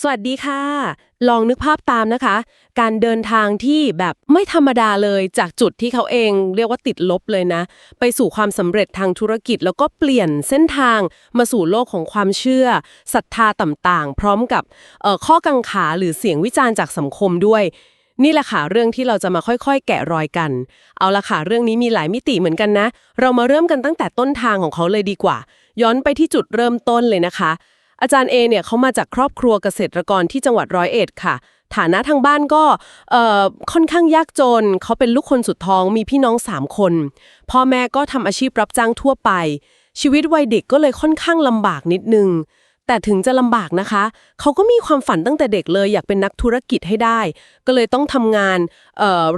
สวัสดีค่ะ ลองนึกภาพตามนะคะ การเดินทางที่แบบไม่ธรรมดาเลยจากจุดที่เขาเองเรียกว่าติดลบเลยนะ ไปสู่ความสำเร็จทางธุรกิจ แล้วก็เปลี่ยนเส้นทางมาสู่โลกของความเชื่อศรัทธาต่างๆ พร้อมกับเอ่อข้อกังขาหรือเสียงวิจารณ์จากสังคมด้วย นี่แหละค่ะเรื่องที่เราจะมาค่อยๆ แกะรอยกัน เอาละค่ะเรื่องนี้มีหลายมิติเหมือนกันนะ เรามาเริ่มกันตั้งแต่ต้นทางของเขาเลยดีกว่า ย้อนไปที่จุดเริ่มต้นเลยนะคะ อาจารย์เอเนี่ยเขามาจากครอบครัวเกษตรกรที่จังหวัดร้อยเอ็ดค่ะ ฐานะทางบ้านก็เอ่อค่อนข้างยากจน เขาเป็นลูกคนสุดท้องมีพี่น้องสามคน พ่อแม่ก็ทำอาชีพรับจ้างทั่วไป ชีวิตวัยเด็กก็เลยค่อนข้างลำบากนิดนึง แต่ถึงจะลำบากนะคะ เขาก็มีความฝันตั้งแต่เด็กเลยอยากเป็นนักธุรกิจให้ได้ ก็เลยต้องทำงาน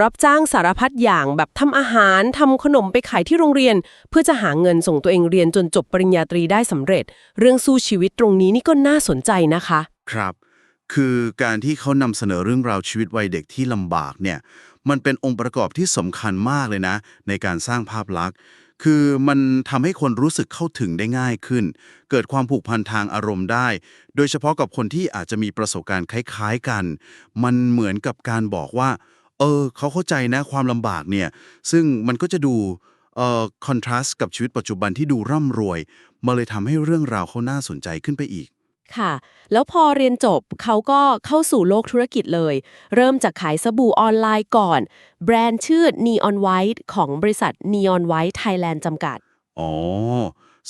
รับจ้างสารพัดอย่างแบบทำอาหารทำขนมไปขายที่โรงเรียน เพื่อจะหาเงินส่งตัวเองเรียนจนจบปริญญาตรีได้สำเร็จ เรื่องสู้ชีวิตตรงนี้นี่ก็น่าสนใจนะคะ ครับ คือการที่เขานำเสนอเรื่องราวชีวิตวัยเด็กที่ลำบากเนี่ยมันเป็นองค์ประกอบที่สำคัญมากเลยนะ ในการสร้างภาพลักษณ์ คือมันทำให้คนรู้สึกเข้าถึงได้ง่ายขึ้น เกิดความผูกพันทางอารมณ์ได้ โดยเฉพาะกับคนที่อาจจะมีประสบการณ์คล้าย ๆกัน มันเหมือนกับการบอกว่า เออ เขาเข้าใจนะความลำบากเนี่ย ซึ่งมันก็จะดูเอ่อคอนทราสต์กับชีวิตปัจจุบันที่ดูร่ำรวย มาเลยทำให้เรื่องราวเขาน่าสนใจขึ้นไปอีก ค่ะ แล้วพอเรียนจบเขาก็เข้าสู่โลกธุรกิจเลย เริ่มจากขายสบู่ออนไลน์ก่อน แบรนด์ชื่อ Neon White ของบริษัท Neon White Thailand จำกัด อ๋อ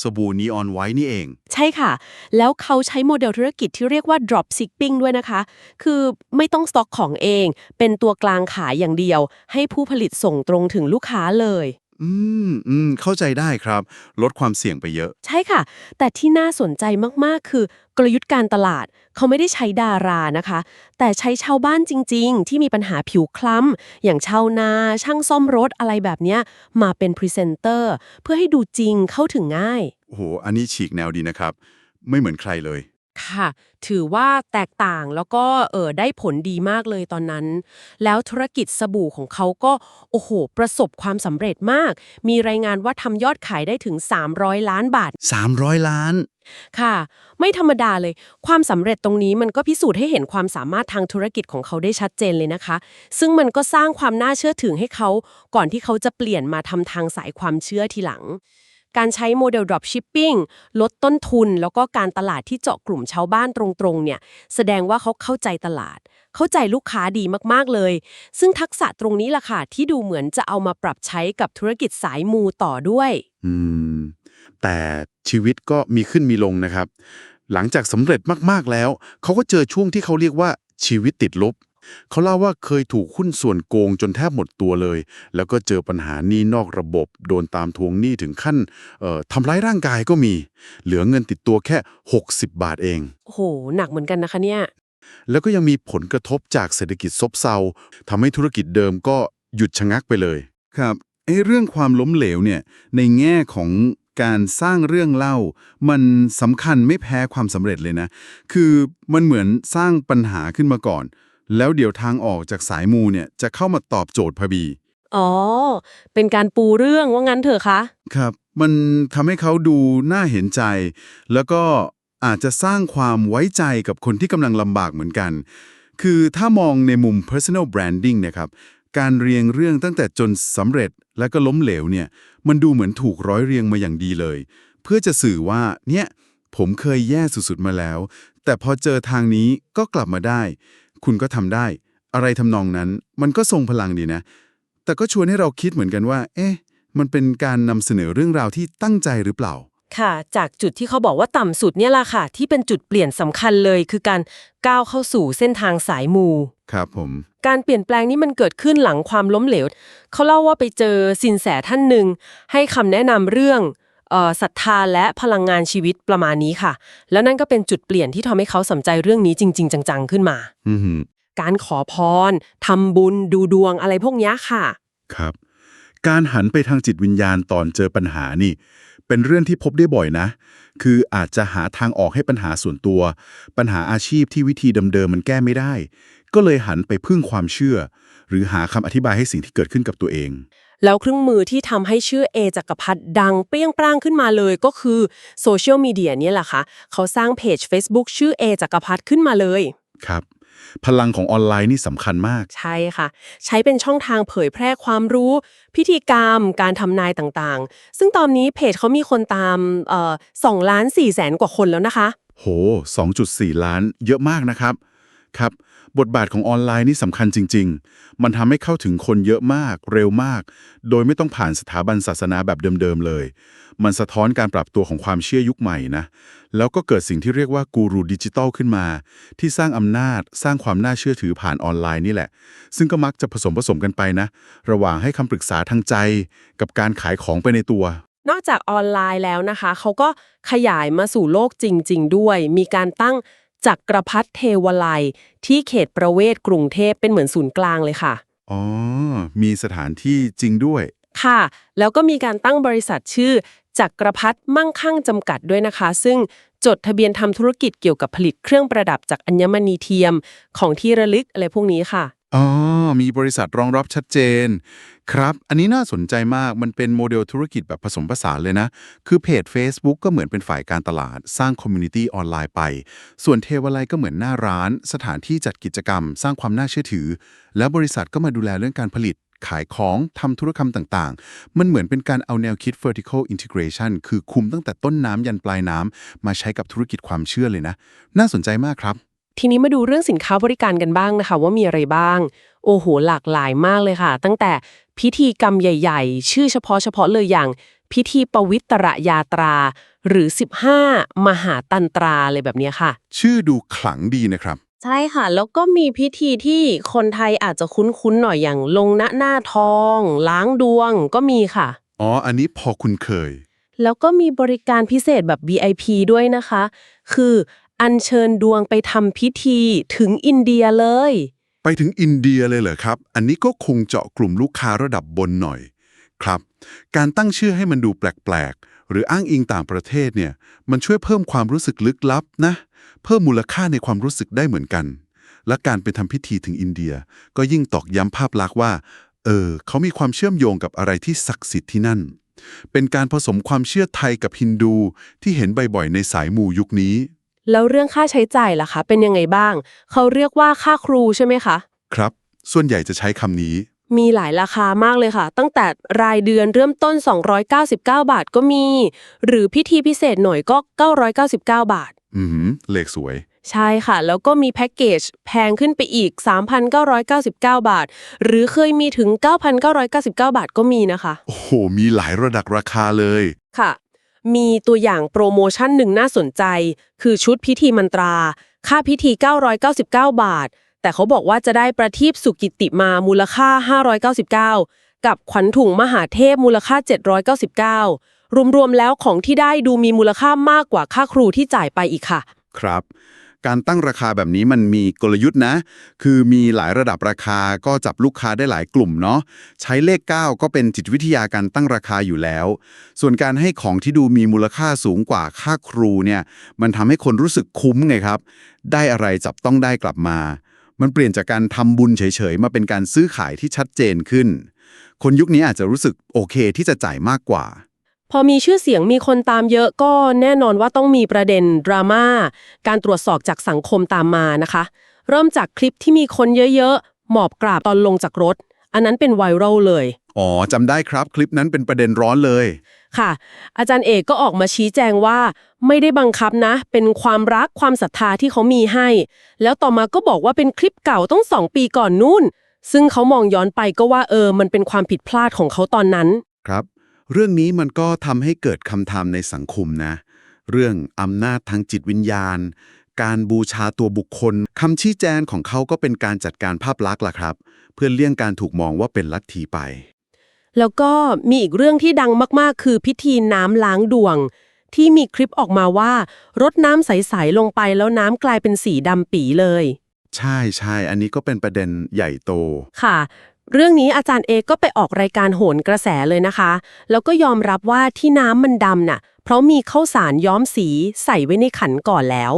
สบู่นีออนไว้นี่เอง ใช่ค่ะ แล้วเขาใช้โมเดลธุรกิจที่เรียกว่า drop shipping ด้วยนะคะ คือไม่ต้องสต็อกของเอง เป็นตัวกลางขายอย่างเดียว ให้ผู้ผลิตส่งตรงถึงลูกค้าเลย อืมอืมเข้าใจได้ครับ ลดความเสี่ยงไปเยอะ ใช่ค่ะ แต่ที่น่าสนใจมาก ๆ คือก ลยุทธ์การตลาด เขาไม่ได้ใช้ดารานะคะ แต่ใช้ชาวบ้านจริง ๆ ที่มีปัญหาผิวคล้ำ อย่างชาวนาช่างซ่อมรถอะไรแบบเนี้ยมาเป็นพรีเซนเตอร์เพื่อให้ดูจริงเข้าถึงง่าย โอ้โห อันนี้ฉีกแนวดีนะครับ ไม่เหมือนใครเลย ค่ะ ถือว่าแตกต่างแล้วก็เออได้ผลดีมากเลยตอนนั้น แล้วธุรกิจสบู่ของเขาก็ โอ้โห ประสบความสำเร็จมาก มีรายงานว่าทำยอดขายได้ถึง 300 ล้านบาท 300 ล้าน ค่ะ ไม่ธรรมดาเลย ความสำเร็จตรงนี้มันก็พิสูจน์ให้เห็นความสามารถทางธุรกิจของเขาได้ชัดเจนเลยนะคะ ซึ่งมันก็สร้างความน่าเชื่อถือให้เขา ก่อนที่เขาจะเปลี่ยนมาทำทางสายความเชื่อทีหลัง การใช้โมเดล drop shipping ลดต้นทุน แล้วก็การตลาดที่เจาะกลุ่มชาวบ้านตรงๆ เนี่ย แสดงว่าเขาเข้าใจตลาด เข้าใจลูกค้าดีมากๆเลย ซึ่งทักษะตรงนี้ล่ะค่ะ ที่ดูเหมือนจะเอามาปรับใช้กับธุรกิจสายมูต่อด้วย อืม แต่ชีวิตก็มีขึ้นมีลงนะครับ หลังจากสำเร็จมากๆแล้ว เขาก็เจอช่วงที่เขาเรียกว่าชีวิตติดลบ เขาเล่าว่าเคยถูกหุ้นส่วนโกงจนแทบหมดตัวเลย แล้วก็เจอปัญหาหนี้นอกระบบ โดนตามทวงหนี้ถึงขั้นเอ่อทำร้ายร่างกายก็มี เหลือเงินติดตัวแค่ 60 บาทเอง โอ้โห หนักเหมือนกันนะคะเนี่ย แล้วก็ยังมีผลกระทบจากเศรษฐกิจซบเซาทำให้ธุรกิจเดิมก็หยุดชะงักไปเลย ครับไอ้เรื่องความล้มเหลวเนี่ยในแง่ของการสร้างเรื่องเล่า มันสำคัญไม่แพ้ความสำเร็จเลยนะ คือมันเหมือนสร้างปัญหาขึ้นมาก่อน แล้วเดี๋ยวทางออกจากสายมูเนี่ยจะเข้ามาตอบโจทย์พอดีอ๋อ เป็นการปูเรื่องว่างั้นเถอะคะ ครับ มันทำให้เขาดูน่าเห็นใจ แล้วก็อาจจะสร้างความไว้ใจกับคนที่กำลังลำบากเหมือนกัน คือถ้ามองในมุม personal branding เนะครับ การเรียงเรื่องตั้งแต่จนสำเร็จและก็ล้มเหลวเนี่ย มันดูเหมือนถูกร้อยเรียงมาอย่างดีเลย เพื่อจะสื่อว่า เนี่ย ผมเคยแย่สุดๆมาแล้ว แต่พอเจอทางนี้ก็กลับมาได้ คุณก็ทำได้ อะไรทำนองนั้น มันก็ทรงพลังดีนะ แต่ก็ชวนให้เราคิดเหมือนกันว่า เอ๊ะ มันเป็นการนำเสนอเรื่องราวที่ตั้งใจหรือเปล่า ค่ะ จากจุดที่เขาบอกว่าต่ำสุดเนี่ยล่ะค่ะ ที่เป็นจุดเปลี่ยนสำคัญเลย คือการก้าวเข้าสู่เส้นทางสายมู ครับผม การเปลี่ยนแปลงนี้มันเกิดขึ้นหลังความล้มเหลว เขาเล่าว่าไปเจอสินแสท่านหนึ่งให้คำแนะนำเรื่องเอ่อ ศรัทธาและพลังงานชีวิตประมาณนี้ค่ะ แล้วนั่นก็เป็นจุดเปลี่ยนที่ทำให้เขาสนใจเรื่องนี้จริง ๆ จังๆ ขึ้นมา อือหือการขอพรทำบุญดูดวงอะไรพวกเนี้ยค่ะ ครับ การหันไปทางจิตวิญญาณตอนเจอปัญหานี่ เป็นเรื่องที่พบได้บ่อยนะ คืออาจจะหาทางออกให้ปัญหาส่วนตัว ปัญหาอาชีพที่วิธีเดิมๆมันแก้ไม่ได้ ก็เลยหันไปพึ่งความเชื่อ หรือหาคำอธิบายให้สิ่งที่เกิดขึ้นกับตัวเอง แล้วเครื่องมือที่ทำให้ชื่อเอจักรพัฒน์ดังเปรี้ยงปร้างขึ้นมาเลยก็คือโซเชียลมีเดียเนี่ยแหละค่ะ เขาสร้างเพจ Facebook ชื่อเอจักรพัฒน์ขึ้นมาเลยครับพลังของออนไลน์นี่สำคัญมาก ใช่ค่ะ ใช้เป็นช่องทางเผยแพร่ความรู้ พิธีกรรม การทำนายต่างๆ ซึ่งตอนนี้เพจเขามีคนตามเอ่อสองล้านสี่แสนกว่าคนแล้วนะคะ โห 2.4 ล้านเยอะมากนะครับ ครับ บทบาทของออนไลน์นี่สำคัญจริง ๆ มันทำให้เข้าถึงคนเยอะมาก เร็วมาก โดยไม่ต้องผ่านสถาบันศาสนาแบบเดิม ๆ เลย มันสะท้อนการปรับตัวของความเชื่อยุคใหม่นะ แล้วก็เกิดสิ่งที่เรียกว่ากูรูดิจิตอลขึ้นมา ที่สร้างอำนาจ สร้างความน่าเชื่อถือผ่านออนไลน์นี่แหละ ซึ่งก็มักจะผสมผสมกันไปนะ ระหว่างให้คำปรึกษาทางใจ กับการขายของไปในตัวนอกจากออนไลน์แล้วนะคะ เขาก็ขยายมาสู่โลกจริง ๆ ด้วย มีการตั้ง จักรพรรดิเทวไลยที่เขตประเวศกรุงเทพเป็นเหมือนศูนย์กลางเลยค่ะ อ๋อ มีสถานที่จริงด้วย ค่ะ แล้วก็มีการตั้งบริษัทชื่อ จักรพรรดิมั่งคั่งจำกัดด้วยนะคะ ซึ่งจดทะเบียนทำธุรกิจเกี่ยวกับผลิตเครื่องประดับจากอัญมณีเทียมของที่ระลึกอะไรพวกนี้ค่ะ อ๋อ มีบริษัทรองรับชัดเจน ครับ อันนี้น่าสนใจมาก มันเป็นโมเดลธุรกิจแบบผสมผสานเลยนะ คือเพจ Facebook ก็เหมือนเป็นฝ่ายการตลาด สร้างคอมมูนิตี้ออนไลน์ไป ส่วนเทวาลัยก็เหมือนหน้าร้าน สถานที่จัดกิจกรรม สร้างความน่าเชื่อถือ แล้วบริษัทก็มาดูแลเรื่องการผลิต ขายของ ทำธุรกรรมต่างๆ มันเหมือนเป็นการเอาแนวคิด vertical integration คือคุมตั้งแต่ต้นน้ำยันปลายน้ำมาใช้กับธุรกิจความเชื่อเลยนะ น่าสนใจมากครับ ทีนี้มาดูเรื่องสินค้าบริการกันบ้างนะคะ ว่ามีอะไรบ้าง โอ้โห หลากหลายมากเลยค่ะ ตั้งแต่พิธีกรรมใหญ่ ๆ ชื่อเฉพาะเฉพาะเลยอย่าง พิธีปวิตรยาตรา หรือ 15 มหาตันตราเลยแบบเนี้ยค่ะ ชื่อดูขลังดีนะครับ ใช่ค่ะ แล้วก็มีพิธีที่คนไทยอาจจะคุ้นๆหน่อยอย่างลงหน้าหน้าทอง ล้างดวงก็มีค่ะ อ๋อ อันนี้พอคุณเคย แล้วก็มีบริการพิเศษแบบ VIP ด้วยนะคะ คือ อัญเชิญดวงไปทำพิธีถึงอินเดียเลย ไปถึงอินเดียเลยเหรอครับ อันนี้ก็คงเจาะกลุ่มลูกค้าระดับบนหน่อย ครับ การตั้งชื่อให้มันดูแปลกๆ หรืออ้างอิงต่างประเทศเนี่ย มันช่วยเพิ่มความรู้สึกลึกลับนะ เพิ่มมูลค่าในความรู้สึกได้เหมือนกัน และการไปทำพิธีถึงอินเดีย ก็ยิ่งตอกย้ำภาพลักษณ์ว่า เออ เขามีความเชื่อมโยงกับอะไรที่ศักดิ์สิทธิ์ที่นั่น เป็นการผสมความเชื่อไทยกับฮินดูที่เห็นบ่อยๆในสายมูยุคนี้ แล้วเรื่องค่าใช้จ่ายล่ะคะ เป็นยังไงบ้าง เขาเรียกว่าค่าครูใช่ไหมคะ ครับ ส่วนใหญ่จะใช้คำนี้ มีหลายราคามากเลยค่ะ ตั้งแต่รายเดือนเริ่มต้น 299 บาทก็มี หรือพิธีพิเศษหน่อยก็ 999 บาท อืมเลขสวย ใช่ค่ะ แล้วก็มีแพ็กเกจแพงขึ้นไปอีก 3,999 บาท หรือเคยมีถึง 9,999 บาทก็มีนะคะ โอ้โห มีหลายระดับราคาเลย ค่ะ มีตัวอย่างโปรโมชั่นหนึ่งน่าสนใจ คือชุดพิธีมันตรา ค่าพิธี 999 บาท แต่เขาบอกว่าจะได้ประทีปสุกิติมามูลค่า 599 กับขวัญถุงมหาเทพมูลค่า 799 รวมๆแล้วของที่ได้ดูมีมูลค่ามากกว่าค่าครูที่จ่ายไปอีกค่ะ ครับ การตั้งราคาแบบนี้มันมีกลยุทธ์นะ คือมีหลายระดับราคาก็จับลูกค้าได้หลายกลุ่มเนาะ ใช้เลข 9 ก็เป็นจิตวิทยาการตั้งราคาอยู่แล้ว ส่วนการให้ของที่ดูมีมูลค่าสูงกว่าค่าครูเนี่ย มันทำให้คนรู้สึกคุ้มไงครับ ได้อะไรจับต้องได้กลับมา มันเปลี่ยนจากการทำบุญเฉยๆ มาเป็นการซื้อขายที่ชัดเจนขึ้น คนยุคนี้อาจจะรู้สึกโอเคที่จะจ่ายมากกว่า พอมีชื่อเสียงมีคนตามเยอะก็แน่นอนว่าต้องมีประเด็นดราม่าการตรวจสอบจากสังคมตามมานะคะ เริ่มจากคลิปที่มีคนเยอะๆ หมอบกราบตอนลงจากรถ อันนั้นเป็นไวรัลเลย อ๋อจำได้ครับคลิปนั้นเป็นประเด็นร้อนเลย ค่ะ อาจารย์เอกก็ออกมาชี้แจงว่า ไม่ได้บังคับนะ เป็นความรักความศรัทธาที่เขามีให้ แล้วต่อมาก็บอกว่าเป็นคลิปเก่าต้องสองปีก่อนนู่น ซึ่งเขามองย้อนไปก็ว่าเออ มันเป็นความผิดพลาดของเขาตอนนั้น ครับ เรื่องนี้มันก็ทำให้เกิดคำถามในสังคมนะ เรื่องอำนาจทางจิตวิญญาณ การบูชาตัวบุคคลคำชี้แจงของเขาก็เป็นการจัดการภาพลักษณ์ล่ะครับ เพื่อเลี่ยงการถูกมองว่าเป็นลัทธิไป แล้วก็มีอีกเรื่องที่ดังมากๆ คือพิธีน้ำล้างดวง ที่มีคลิปออกมาว่ารดน้ำใสๆลงไปแล้วน้ำกลายเป็นสีดำปีเลย ใช่ใช่ อันนี้ก็เป็นประเด็นใหญ่โต ค่ะ เรื่องนี้อาจารย์เอกก็ไปออกรายการโหนกระแสเลยนะคะ แล้วก็ยอมรับว่าที่น้ำมันดำน่ะ เพราะมีข้าวสารย้อมสีใส่ไว้ในขันก่อนแล้ว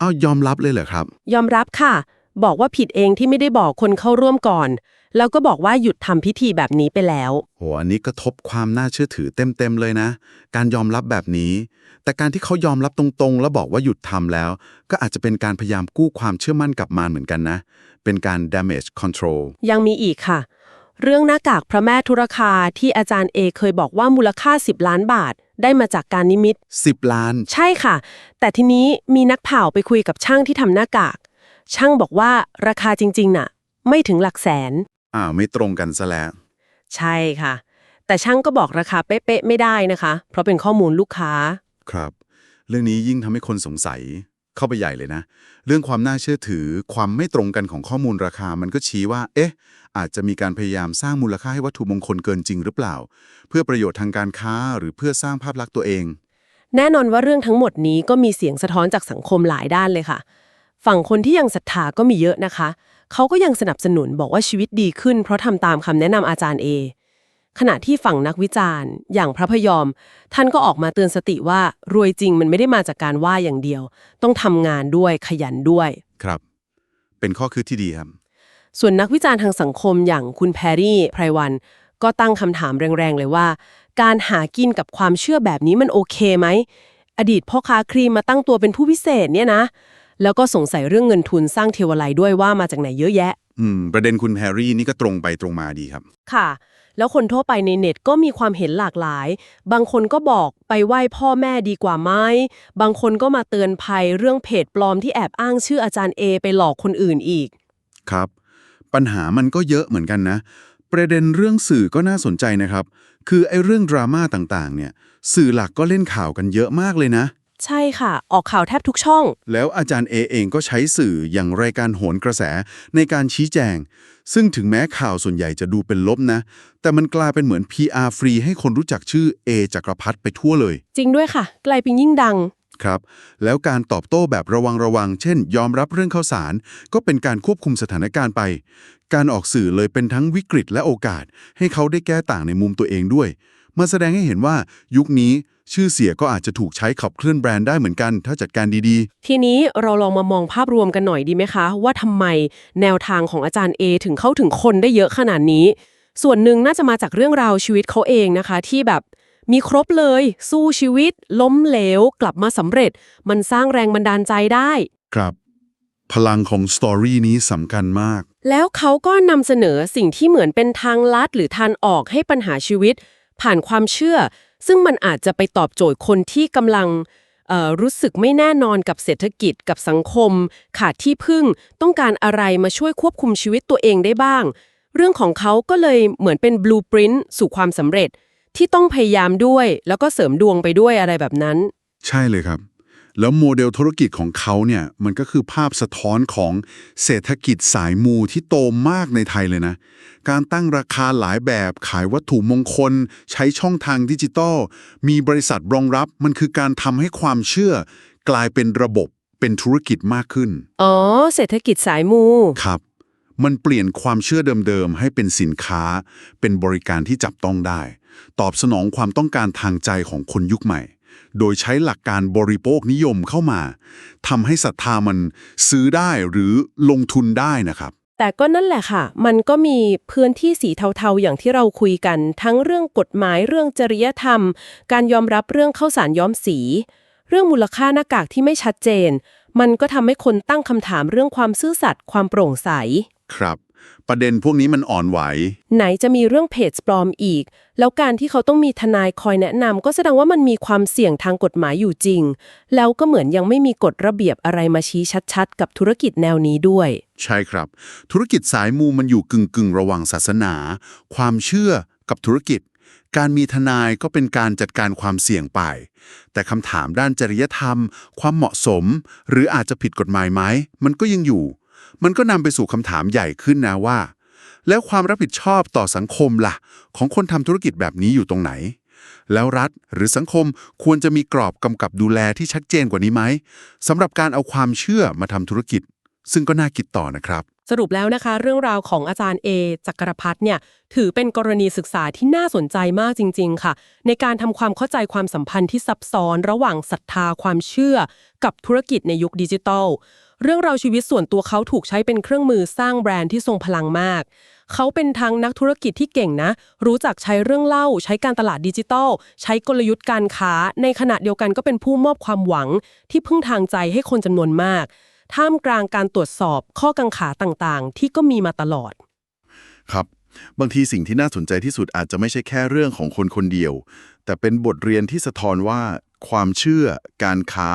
อ้าวยอมรับเลยเหรอครับ ยอมรับค่ะ บอกว่าผิดเองที่ไม่ได้บอกคนเข้าร่วมก่อน แล้วก็บอกว่าหยุดทำพิธีแบบนี้ไปแล้ว โหอันนี้กระทบความน่าเชื่อถือเต็มๆเลยนะ การยอมรับแบบนี้ แต่การที่เขายอมรับตรงๆ แล้วบอกว่าหยุดทำแล้ว ก็อาจจะเป็นการพยายามกู้ความเชื่อมั่นกลับมาเหมือนกันนะ เป็นการ damage control ยังมีอีกค่ะ เรื่องหน้ากากพระแม่ธุรคาที่อาจารย์เอเคยบอกว่ามูลค่า 10 ล้านบาท ได้มาจากการนิมิต 10 ล้าน ใช่ค่ะ แต่ทีนี้มีนักข่าวไปคุยกับช่างที่ทำหน้ากาก ช่างบอกว่าราคาจริง ๆ น่ะ ไม่ถึงหลักแสนอ้าวไม่ตรงกันซะแล้ว ใช่ค่ะ แต่ช่างก็บอกราคาเป๊ะๆไม่ได้นะคะ เพราะเป็นข้อมูลลูกค้า ครับ เรื่องนี้ยิ่งทำให้คนสงสัย เข้าไปใหญ่เลยนะ เรื่องความน่าเชื่อถือ ความไม่ตรงกันของข้อมูลราคา มันก็ชี้ว่า เอ๊ะ อาจจะมีการพยายามสร้างมูลค่าให้วัตถุมงคลเกินจริงหรือเปล่า เพื่อประโยชน์ทางการค้าหรือเพื่อสร้างภาพลักษณ์ตัวเอง แน่นอนว่าเรื่องทั้งหมดนี้ก็มีเสียงสะท้อนจากสังคมหลายด้านเลยค่ะ ฝั่งคนที่ยังศรัทธาก็มีเยอะนะคะ เขาก็ยังสนับสนุนบอกว่าชีวิตดีขึ้น เพราะทำตามคำแนะนำอาจารย์เอ ขณะที่ฝั่งนักวิจารณ์ อย่างพระพยอม ท่านก็ออกมาเตือนสติว่ารวยจริงมันไม่ได้มาจากการว่าอย่างเดียว ต้องทำงานด้วยขยันด้วย ครับ เป็นข้อคิดที่ดีครับ ส่วนนักวิจารณ์ทางสังคมอย่างคุณแพรรี่ไพรวัน ก็ตั้งคำถามแรงๆเลยว่า การหากินกับความเชื่อแบบนี้มันโอเคไหมอดีตพ่อค้าครีมมาตั้งตัวเป็นผู้พิเศษเนี่ยนะ แล้วก็สงสัยเรื่องเงินทุนสร้างเทวไลยด้วยว่ามาจากไหนเยอะแยะ อืม ประเด็นคุณแฮร์รี่นี่ก็ตรงไปตรงมาดีครับ ค่ะ แล้วคนทั่วไปในเน็ตก็มีความเห็นหลากหลาย บางคนก็บอกไปไหว้พ่อแม่ดีกว่าไหมบางคนก็มาเตือนภัยเรื่องเพจปลอมที่แอบอ้างชื่ออาจารย์เอไปหลอกคนอื่นอีก ครับ ปัญหามันก็เยอะเหมือนกันนะ ประเด็นเรื่องสื่อก็น่าสนใจนะครับ คือไอ้เรื่องดราม่าต่างๆ เนี่ย สื่อหลักก็เล่นข่าวกันเยอะมากเลยนะ ใช่ค่ะ ออกข่าวแทบทุกช่อง แล้วอาจารย์เอเองก็ใช้สื่ออย่างรายการโหนกระแสในการชี้แจง ซึ่งถึงแม้ข่าวส่วนใหญ่จะดูเป็นลบนะ แต่มันกลายเป็นเหมือน PR ฟรีให้คนรู้จักชื่อเอจักรพัฒไปทั่วเลย จริงด้วยค่ะ กลายเป็นยิ่งดัง ครับ แล้วการตอบโต้แบบระวังระวัง เช่น ยอมรับเรื่องข้าวสาร ก็เป็นการควบคุมสถานการณ์ไป การออกสื่อเลยเป็นทั้งวิกฤตและโอกาส ให้เขาได้แก้ต่างในมุมตัวเองด้วย มาแสดงให้เห็นว่ายุคนี้ ชื่อเสียก็อาจจะถูกใช้ขับเคลื่อนแบรนด์ได้เหมือนกัน ถ้าจัดการดีๆทีนี้เราลองมามองภาพรวมกันหน่อยดีไหมคะ ว่าทำไมแนวทางของอาจารย์เอถึงเข้าถึงคนได้เยอะขนาดนี้ ส่วนหนึ่งน่าจะมาจากเรื่องราวชีวิตเขาเองนะคะ ที่แบบมีครบเลย สู้ชีวิต ล้มเหลว กลับมาสำเร็จ มันสร้างแรงบันดาลใจได้ครับ พลังของสตอรี่นี้สำคัญมาก แล้วเขาก็นำเสนอสิ่งที่เหมือนเป็นทางลัดหรือทางออกให้ปัญหาชีวิต ผ่านความเชื่อ ซึ่งมันอาจจะไปตอบโจทย์คนที่กำลังรู้สึกไม่แน่นอนกับเศรษฐกิจกับสังคม ขาดที่พึ่งต้องการอะไรมาช่วยควบคุมชีวิตตัวเองได้บ้าง เรื่องของเขาก็เลยเหมือนเป็นบลูปรินต์สู่ความสำเร็จที่ต้องพยายามด้วย แล้วก็เสริมดวงไปด้วยอะไรแบบนั้น ใช่เลยครับ แล้วโมเดลธุรกิจของเขาเนี่ยมันก็คือภาพสะท้อนของเศรษฐกิจสายมูที่โตมากในไทยเลยนะ การตั้งราคาหลายแบบขายวัตถุมงคล ใช้ช่องทางดิจิตอลมีบริษัทรองรับมันคือการทำให้ความเชื่อกลายเป็นระบบเป็นธุรกิจมากขึ้น อ๋อ เศรษฐกิจสายมู ครับ มันเปลี่ยนความเชื่อเดิมๆ ให้เป็นสินค้า เป็นบริการที่จับต้องได้ ตอบสนองความต้องการทางใจของคนยุคใหม่ โดยใช้หลักการบริโภคนิยมเข้ามาทำให้ศรัทธามันซื้อได้หรือลงทุนได้นะครับ แต่ก็นั่นแหละค่ะ มันก็มีพื้นที่สีเทาๆอย่างที่เราคุยกัน ทั้งเรื่องกฎหมายเรื่องจริยธรรม การยอมรับเรื่องเข้าสารย้อมสี เรื่องมูลค่าหน้ากากที่ไม่ชัดเจน มันก็ทำให้คนตั้งคำถามเรื่องความซื่อสัตย์ความโปร่งใส ครับ ประเด็นพวกนี้มันอ่อนไหว ไหนจะมีเรื่องเพจปลอมอีก แล้วการที่เขาต้องมีทนายคอยแนะนำก็แสดงว่ามันมีความเสี่ยงทางกฎหมายอยู่จริง แล้วก็เหมือนยังไม่มีกฎระเบียบอะไรมาชี้ชัดๆ กับธุรกิจแนวนี้ด้วย ใช่ครับ ธุรกิจสายมูมันอยู่กึ่งกึ่งๆระหว่างศาสนา ความเชื่อกับธุรกิจ การมีทนายก็เป็นการจัดการความเสี่ยงไป แต่คำถามด้านจริยธรรม ความเหมาะสม หรืออาจจะผิดกฎหมายไหมมันก็ยังอยู่ มันก็นำไปสู่คำถามใหญ่ขึ้นนะว่า แล้วความรับผิดชอบต่อสังคมล่ะ ของคนทำธุรกิจแบบนี้อยู่ตรงไหน แล้วรัฐหรือสังคมควรจะมีกรอบกำกับดูแลที่ชัดเจนกว่านี้ไหมสำหรับการเอาความเชื่อมาทำธุรกิจ ซึ่งก็น่าคิดต่อนะครับ สรุปแล้วนะคะ เรื่องราวของอาจารย์เอจักรพัฒน์เนี่ยถือเป็นกรณีศึกษาที่น่าสนใจมากจริง ๆ ค่ะ ในการทำความเข้าใจความสัมพันธ์ที่ซับซ้อน ระหว่างศรัทธาความเชื่อ กับธุรกิจในยุคดิจิทัล เรื่องราวชีวิตส่วนตัวเขาถูกใช้เป็นเครื่องมือสร้างแบรนด์ที่ทรงพลังมาก เขาเป็นทั้งนักธุรกิจที่เก่งนะ รู้จักใช้เรื่องเล่า ใช้การตลาดดิจิทัล ใช้กลยุทธ์การค้า ในขณะเดียวกันก็เป็นผู้มอบความหวัง ที่พึ่งทางใจให้คนจำนวนมาก ท่ามกลางการตรวจสอบข้อกังขาต่างๆ ที่ก็มีมาตลอด ครับ บางทีสิ่งที่น่าสนใจที่สุดอาจจะไม่ใช่แค่เรื่องของคนคนเดียว แต่เป็นบทเรียนที่สะท้อนว่า ความเชื่อ การค้า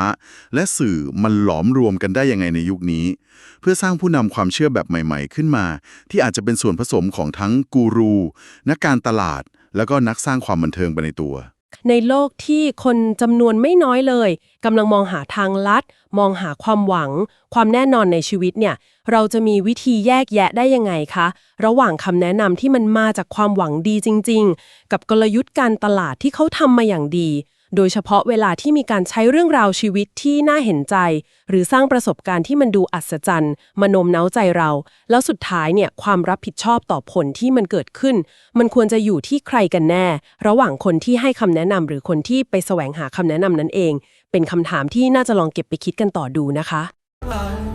และสื่อมันหลอมรวมกันได้ยังไงในยุคนี้ เพื่อสร้างผู้นำความเชื่อแบบใหม่ ๆ ขึ้นมา ที่อาจจะเป็นส่วนผสมของทั้งกูรู นักการตลาด แล้วก็นักสร้างความบันเทิงไปในตัว ในโลกที่คนจำนวนไม่น้อยเลยกำลังมองหาทางลัด มองหาความหวัง ความแน่นอนในชีวิตเนี่ย เราจะมีวิธีแยกแยะได้ยังไงคะ ระหว่างคำแนะนำที่มันมาจากความหวังดีจริง ๆ กับกลยุทธ์การตลาดที่เขาทำมาอย่างดี โดยเฉพาะเวลาที่มีการใช้เรื่องราวชีวิตที่น่าเห็นใจ หรือสร้างประสบการณ์ที่มันดูอัศจรรย์มโนมเน้าใจเรา แล้วสุดท้ายเนี่ยความรับผิดชอบต่อผลที่มันเกิดขึ้น มันควรจะอยู่ที่ใครกันแน่ ระหว่างคนที่ให้คำแนะนำหรือคนที่ไปแสวงหาคำแนะนำนั้นเอง เป็นคำถามที่น่าจะลองเก็บไปคิดกันต่อดูนะคะ